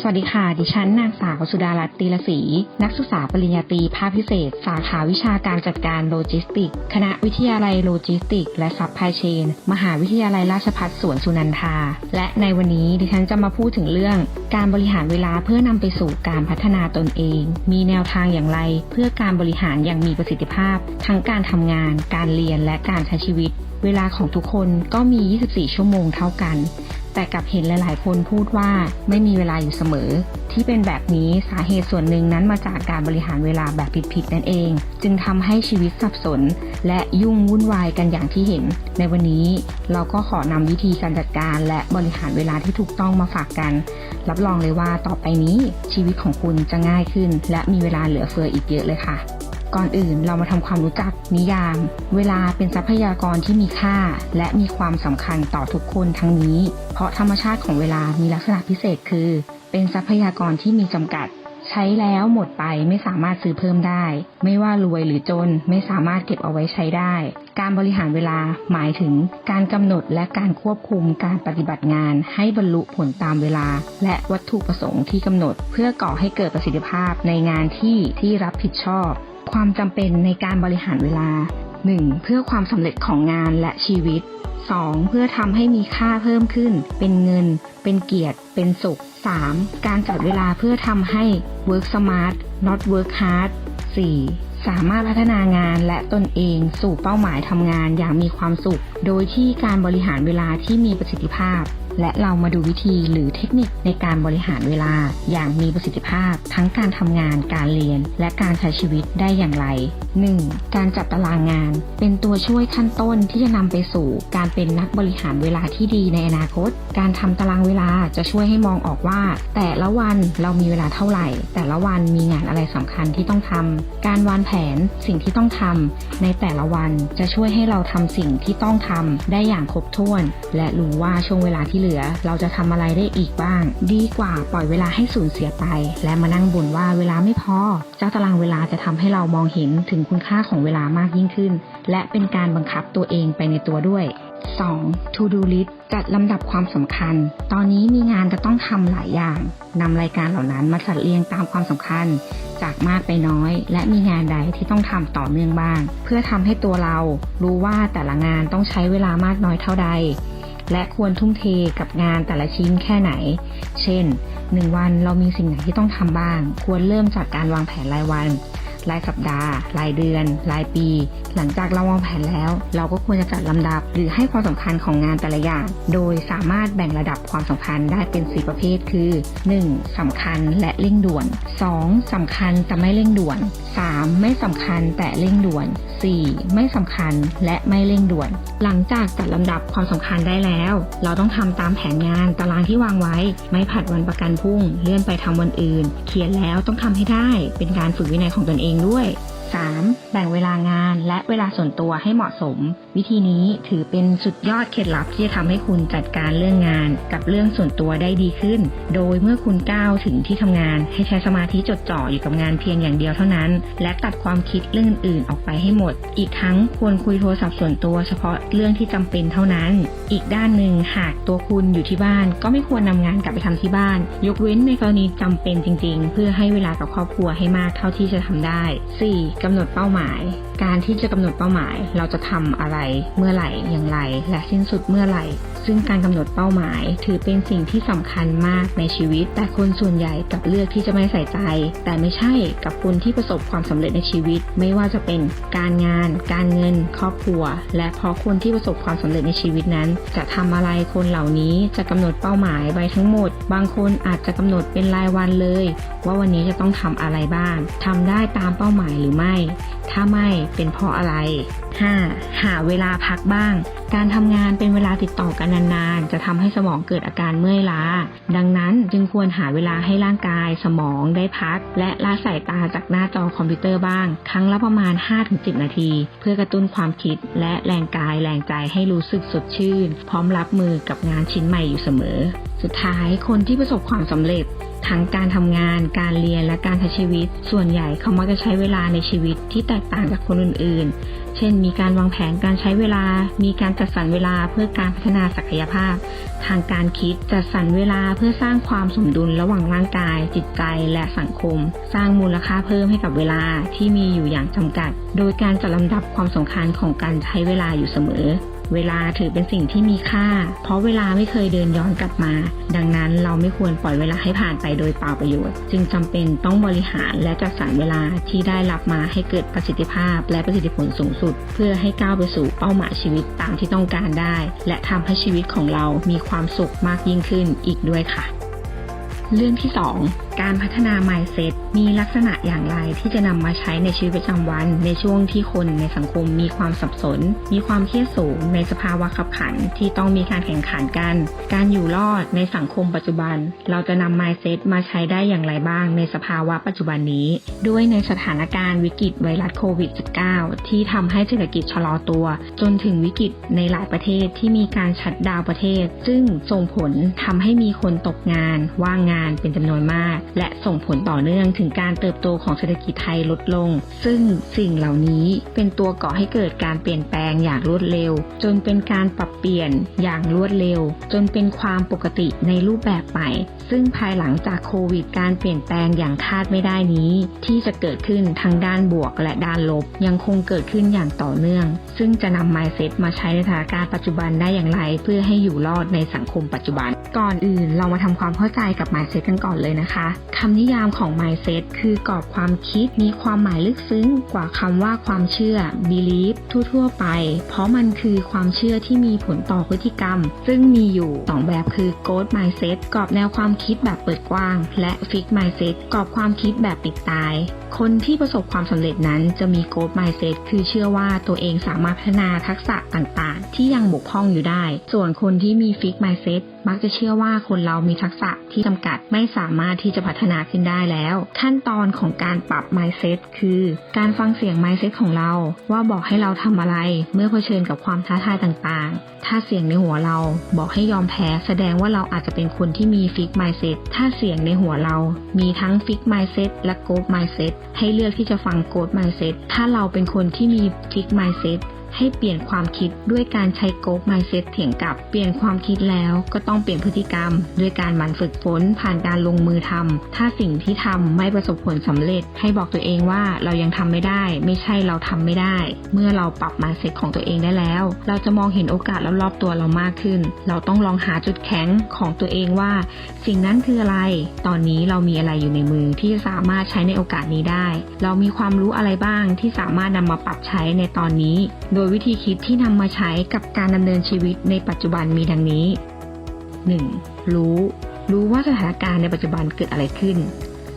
สวัสดีค่ะ ดิฉันนางสาวสุดารัตน์ตีละศรีนักศึกษาปริญญาตรีภาคพิเศษ สาขาวิชาการจัดการโลจิสติก คณะวิทยาลัยโลจิสติก และซัพพลายเชน มหาวิทยาลัยราชภัฏสวนสุนันทา และในวันนี้ดิฉันจะมาพูดถึงเรื่อง การบริหารเวลาเพื่อนำไปสู่การพัฒนาตนเอง มีแนวทางอย่างไร เพื่อการบริหารอย่างมีประสิทธิภาพ ทั้งการทำงาน การเรียนและการใช้ชีวิต เวลาของทุกคนก็มี 24 ชั่วโมงเท่ากัน แต่กลับเห็นหลาย ๆ คนพูดว่าไม่มีเวลาอยู่เสมอ ที่เป็นแบบนี้สาเหตุส่วนหนึ่งนั้นมาจากการบริหารเวลาแบบผิด ๆ นั่นเอง จึงทำให้ชีวิตสับสน และยุ่งวุ่นวายกันอย่างที่เห็น ในวันนี้เราก็ขอนำวิธีการจัดการ และบริหารเวลาที่ถูกต้องมาฝากกัน รับรองเลยว่าต่อไปนี้ชีวิตของคุณจะง่ายขึ้น และมีเวลาเหลือเฟืออีกเยอะเลยค่ะ ก่อนอื่นเรามาทำความรู้จักนิยาม เวลาเป็นทรัพยากรที่มีค่า และมีความสำคัญต่อทุกคนทั้งนี้ เพราะธรรมชาติของเวลามีลักษณะพิเศษคือ เป็นทรัพยากรที่มีจำกัด ใช้แล้วหมดไปไม่สามารถซื้อเพิ่มได้ ไม่ว่ารวยหรือจนไม่สามารถเก็บเอาไว้ใช้ได้ การบริหารเวลาหมายถึงการกำหนดและการควบคุมการปฏิบัติงาน ให้บรรลุผลตามเวลา และวัตถุประสงค์ที่กำหนด เพื่อก่อให้เกิดประสิทธิภาพในงานที่ที่รับผิดชอบ ความจำเป็นในการบริหารเวลา 1. เพื่อความสำเร็จของงานและชีวิต 2. เพื่อทำให้มีค่าเพิ่มขึ้น เป็นเงิน เป็นเกียรติ เป็นสุข 3. การจัดเวลาเพื่อทำให้ work smart not work hard 4. สามารถพัฒนางานและตนเองสู่เป้าหมายทำงานอย่างมีความสุข โดยที่การบริหารเวลาที่มีประสิทธิภาพ และเรามาดูวิธีหรือเทคนิคในการบริหารเวลา อย่างมีประสิทธิภาพ ทั้งการทำงาน การเรียน และการใช้ชีวิตได้อย่างไร 1. การจัดตารางงาน เป็นตัวช่วยขั้นต้นที่จะนำไปสู่การเป็นนักบริหารเวลาที่ดีในอนาคต การทำตารางเวลาจะช่วยให้มองออกว่า แต่ละวันเรามีเวลาเท่าไหร่ แต่ละวันมีงานอะไรสำคัญที่ต้องทำการวางแผนสิ่งที่ต้องทำในแต่ละวันจะช่วยให้เราทำสิ่งที่ต้องทำได้อย่างครบถ้วน และรู้ว่าช่วงเวลาที่เหลือเราจะทำอะไรได้อีกบ้าง ดีกว่าปล่อยเวลาให้สูญเสียไป และมานั่งบ่นว่าเวลาไม่พอ เจ้าตารางเวลาจะทำให้เรามองเห็นถึงคุณค่าของเวลามากยิ่งขึ้น และเป็นการบังคับตัวเองไปในตัวด้วย 2. To do list จัดลำดับความสำคัญ ตอนนี้มีงานจะต้องทำหลายอย่างนำรายการเหล่านั้นมาจัดเรียงตามความสำคัญ จากมากไปน้อย และมีงานใดที่ต้องทำต่อเนื่องบ้าง เพื่อทำให้ตัวเรารู้ว่าแต่ละงานต้องใช้เวลามากน้อยเท่าใด และควรทุ่มเทกับงานแต่ละชิ้นแค่ไหน เช่น 1 วันเรามีสิ่งไหนที่ต้องทำบ้าง ควรเริ่มจากการวางแผนรายวัน รายสัปดาห์ รายเดือน รายปี หลังจากเราวางแผนแล้ว เราก็ควรจะจัดลำดับ หรือให้ความสำคัญของงานแต่ละอย่าง โดยสามารถแบ่งระดับความสำคัญได้เป็น 4 ประเภท คือ 1. สำคัญและเร่งด่วน 2. สำคัญแต่ไม่เร่งด่วน 3. ไม่สำคัญแต่เร่งด่วน 4. ไม่สำคัญและไม่เร่งด่วน หลังจากจัดลำดับความสำคัญได้แล้ว เราต้องทำตามแผนงานตารางที่วางไว้ ไม่ผัดวันประกันพรุ่ง เลื่อนไปทำวันอื่น เขียนแล้วต้องทำให้ได้ เป็นการฝึกวินัยของตนเองด้วย 3. แบ่งเวลางานและเวลาส่วนตัวให้เหมาะสม วิธีนี้ถือเป็นสุดยอดเคล็ดลับที่จะทำให้คุณจัดการเรื่องงาน กับเรื่องส่วนตัวได้ดีขึ้น โดยเมื่อคุณก้าวถึงที่ทำงาน ให้ใช้สมาธิจดจ่ออยู่กับงานเพียงอย่างเดียวเท่านั้น และตัดความคิดเรื่องอื่นออกไปให้หมด อีกทั้งควรคุยโทรศัพท์ส่วนตัวเฉพาะเรื่องที่จำเป็นเท่านั้น อีกด้านหนึ่งหากตัวคุณอยู่ที่บ้าน ก็ไม่ควรนำงานกลับไปทำที่บ้าน ยกเว้นในกรณีจำเป็นจริง ๆ เพื่อให้เวลากับครอบครัวให้มากเท่าที่จะทำได้ 4. กำหนดเป้าหมาย การที่จะกำหนดเป้าหมาย เราจะทำอะไรเมื่อไหร่อย่างไร และสิ้นสุดเมื่อไหร่ ซึ่งการกำหนดเป้าหมาย ถือเป็นสิ่งที่สำคัญมากในชีวิต แต่คนส่วนใหญ่กลับเลือกที่จะไม่ใส่ใจ แต่ไม่ใช่กับคนที่ประสบความสำเร็จในชีวิต ไม่ว่าจะเป็นการงาน การเงิน ครอบครัว และเพราะคนที่ประสบความสำเร็จในชีวิตนั้น จะทำอะไรคนเหล่านี้จะกำหนดเป้าหมายไว้ทั้งหมด บางคนอาจจะกำหนดเป็นรายวันเลย ว่าวันนี้จะต้องทำอะไรบ้างทำได้ตามเป้าหมายหรือไม่ ถ้าไม่เป็นเพราะอะไร 5. หาเวลาพักบ้าง การทำงานเป็นเวลาติดต่อกันนานๆ จะทำให้สมองเกิดอาการเมื่อยล้า ดังนั้นจึงควรหาเวลาให้ร่างกายสมองได้พัก และละสายตาจากหน้าจอคอมพิวเตอร์บ้าง ครั้งละประมาณ 5-10 นาที เพื่อกระตุ้นความคิดและแรงกายแรงใจให้รู้สึกสดชื่น พร้อมรับมือกับงานชิ้นใหม่อยู่เสมอ สุดท้ายคนที่ประสบความสำเร็จทั้งการทำงาน การเรียน และการใช้ชีวิต ส่วนใหญ่เขามักจะใช้เวลาในชีวิตที่แตกต่างจากคนอื่นๆ เช่น มีการวางแผนการใช้เวลา มีการจัดสรรเวลาเพื่อการพัฒนาศักยภาพ ทางการคิดจัดสรรเวลาเพื่อสร้างความสมดุลระหว่างร่างกาย จิตใจและสังคม สร้างมูลค่าเพิ่มให้กับเวลาที่มีอยู่อย่างจำกัด โดยการจัดลำดับความสำคัญของการใช้เวลาอยู่เสมอ เวลาถือเป็นสิ่งที่มีค่า เพราะเวลาไม่เคยเดินย้อนกลับมา ดังนั้นเราไม่ควรปล่อยเวลาให้ผ่านไปโดยเปล่าประโยชน์ จึงจำเป็นต้องบริหารและจัดสรรเวลาที่ได้รับมาให้เกิดประสิทธิภาพ และประสิทธิผลสูงสุด เพื่อให้ก้าวไปสู่เป้าหมายชีวิตตามที่ต้องการได้ และทำให้ชีวิตของเรามีความสุขมากยิ่งขึ้นอีกด้วยค่ะ เรื่องที่ 2 การพัฒนา mindset มีลักษณะอย่างไรที่จะนำมาใช้ในชีวิตประจำวัน ในช่วงที่คนในสังคมมีความสับสน มีความเครียดสูง ในสภาวะขับขันที่ต้องมีการแข่งขันกัน การอยู่รอดในสังคมปัจจุบัน เราจะนำ mindset มาใช้ได้อย่างไรบ้างในสภาวะปัจจุบันนี้ ด้วยในสถานการณ์วิกฤตไวรัสโควิด -19 ที่ทำให้เศรษฐกิจชะลอตัว จนถึงวิกฤตในหลายประเทศที่มีการชัดดาวประเทศ ซึ่งส่งผลทำให้มีคนตกงาน ว่างงานเป็นจำนวนมากและส่งผลต่อเนื่องถึงการเติบโตของเศรษฐกิจไทยลดลง ซึ่งสิ่งเหล่านี้เป็นตัวก่อให้เกิดการเปลี่ยนแปลงอย่างรวดเร็ว จนเป็นการปรับเปลี่ยนอย่างรวดเร็ว จนเป็นความปกติในรูปแบบใหม่ ซึ่งภายหลังจากโควิด การเปลี่ยนแปลงอย่างคาดไม่ได้นี้ ที่จะเกิดขึ้นทั้งด้านบวกและด้านลบ ยังคงเกิดขึ้นอย่างต่อเนื่อง ซึ่งจะนำ mindset มาใช้ในสถานการณ์ปัจจุบันได้อย่างไร เพื่อให้อยู่รอดในสังคมปัจจุบัน ก่อนอื่นเรามาทำความเข้าใจกับ mindset กันก่อนเลยนะคะคำนิยามของ mindset คือกรอบความคิดมีความหมายลึกซึ้งกว่าคำว่าความเชื่อ belief ทั่วๆไป เพราะมันคือความเชื่อที่มีผลต่อพฤติกรรม ซึ่งมีอยู่ 2 แบบคือ growth mindset กรอบแนวความคิดแบบเปิดกว้าง และ fixed mindset กรอบความคิดแบบปิดตาย คนที่ประสบความสำเร็จนั้นจะมี growth mindset คือเชื่อว่าตัวเองสามารถพัฒนาทักษะต่างๆ ที่ยังบกพร่องอยู่ได้ ส่วนคนที่มี fixed mindset มักจะเชื่อว่าคนเรามีทักษะที่จำกัดไม่สามารถที่จะพัฒนาขึ้นได้แล้ว ขั้นตอนของการปรับ mindset คือ การฟังเสียง mindset ของเรา ว่าบอกให้เราทำอะไรเมื่อเผชิญกับความท้าทายต่างๆ ถ้าเสียงในหัวเราบอกให้ยอมแพ้แสดงว่าเราอาจจะเป็นคนที่มี fix mindset ถ้าเสียงในหัวเรา มีทั้ง fix mindset และ growth mindset ให้เลือกที่จะฟัง growth mindset ถ้าเราเป็นคนที่มี fix mindset ให้เปลี่ยนความคิดด้วยการใช้โกก mindset เถียงกับเปลี่ยนความคิดแล้วก็ต้องเปลี่ยนพฤติกรรม ด้วยการหมั่นฝึกฝนผ่านการลงมือทำถ้าสิ่งที่ทำไม่ประสบผลสำเร็จ ให้บอกตัวเองว่าเรายังทำไม่ได้ ไม่ใช่เราทำไม่ได้ เมื่อเราปรับ mindset ของตัวเองได้แล้ว เราจะมองเห็นโอกาสรอบๆตัวเรามากขึ้น เราต้องลองหาจุดแข็งของตัวเองว่า สิ่งนั้นคืออะไร ตอนนี้เรามีอะไรอยู่ในมือที่สามารถใช้ในโอกาสนี้ได้ เรามีความรู้อะไรบ้างที่สามารถนำมาปรับใช้ในตอนนี้โดยวิธีคิดที่นำมาใช้กับการดำเนินชีวิตในปัจจุบันมีดังนี้ 1. รู้ รู้ว่าสถานการณ์ในปัจจุบันเกิดอะไรขึ้น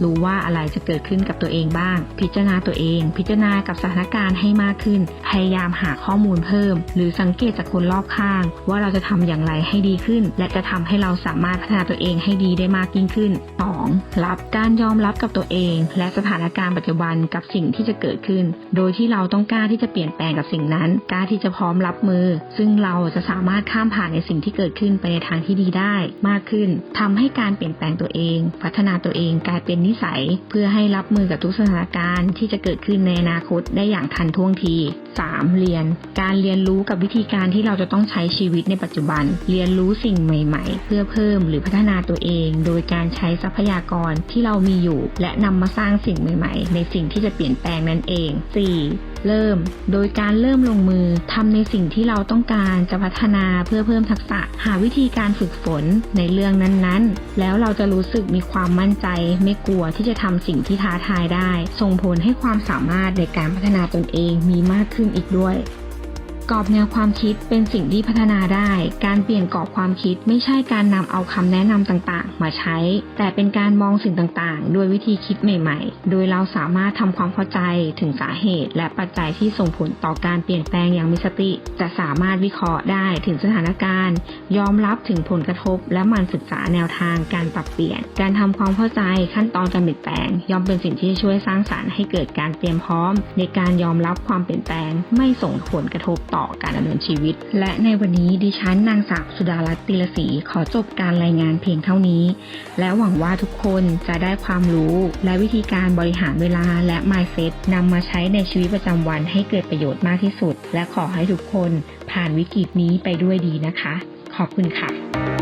รู้ว่าอะไรจะเกิดขึ้นกับตัวเองบ้าง พิจารณาตัวเอง พิจารณากับสถานการณ์ให้มากขึ้น พยายามหาข้อมูลเพิ่ม หรือสังเกตจากคนรอบข้าง ว่าเราจะทำอย่างไรให้ดีขึ้น และจะทำให้เราสามารถพัฒนาตัวเองให้ดีได้มากยิ่งขึ้น 2. รับการยอมรับกับตัวเอง และสถานการณ์ปัจจุบันกับสิ่งที่จะเกิดขึ้น โดยที่เราต้องกล้าที่จะเปลี่ยนแปลงกับสิ่งนั้นกล้าที่จะพร้อมรับมือ ซึ่งเราจะสามารถข้ามผ่านในสิ่งที่เกิดขึ้นไปในทางที่ดีได้มากขึ้นทำให้การเปลี่ยนแปลงตัวเอง พัฒนาตัวเองกลายเป็นนิสัย เพื่อให้รับมือกับทุกสถานการณ์ที่จะเกิดขึ้นในอนาคตได้อย่างทันท่วงที 3. เรียน การเรียนรู้กับวิธีการที่เราจะต้องใช้ชีวิตในปัจจุบัน เรียนรู้สิ่งใหม่ ๆ เพื่อเพิ่มหรือพัฒนาตัวเอง โดยการใช้ทรัพยากรที่เรามีอยู่ และนำมาสร้างสิ่งใหม่ ๆ ในสิ่งที่จะเปลี่ยนแปลงนั่นเอง 4. เริ่ม โดยการเริ่มลงมือทำในสิ่งที่เราต้องการจะพัฒนาเพื่อเพิ่มทักษะ หาวิธีการฝึกฝนในเรื่องนั้นๆ แล้วเราจะรู้สึกมีความมั่นใจ ไม่กลัวที่จะทำสิ่งที่ท้าทายได้ ส่งผลให้ความสามารถในการพัฒนาตนเองมีมากขึ้นอีกด้วย กรอบแนวความคิดเป็นสิ่งที่พัฒนาได้ การเปลี่ยนกรอบความคิดไม่ใช่การนำเอาคำแนะนำต่างๆ มาใช้ แต่เป็นการมองสิ่งต่างๆโดยวิธีคิดใหม่ ๆ โดยเราสามารถทำความเข้าใจถึงสาเหตุ และปัจจัยที่ส่งผลต่อการเปลี่ยนแปลงอย่างมีสติ จะสามารถวิเคราะห์ได้ถึงสถานการณ์ ยอมรับถึงผลกระทบ และมันศึกษาแนวทางการปรับเปลี่ยน การทำความเข้าใจขั้นตอนการเปลี่ยนแปลง ย่อมเป็นสิ่งที่ช่วยสร้างสารรค์ให้เกิดการเตรียมพร้อม ในการยอมรับความเปลี่ยนแปลงไม่ส่งผลกระทบต่อการดำเนินชีวิต และในวันนี้ดิฉันนางสาวสุดารัตน์ตีลศรีขอจบการรายงานเพียงเท่านี้ และหวังว่าทุกคนจะได้ความรู้และวิธีการบริหารเวลาและ mindset นำมาใช้ในชีวิตประจำวันให้เกิดประโยชน์มากที่สุด และขอให้ทุกคนผ่านวิกฤตนี้ไปด้วยดีนะคะ ขอบคุณค่ะ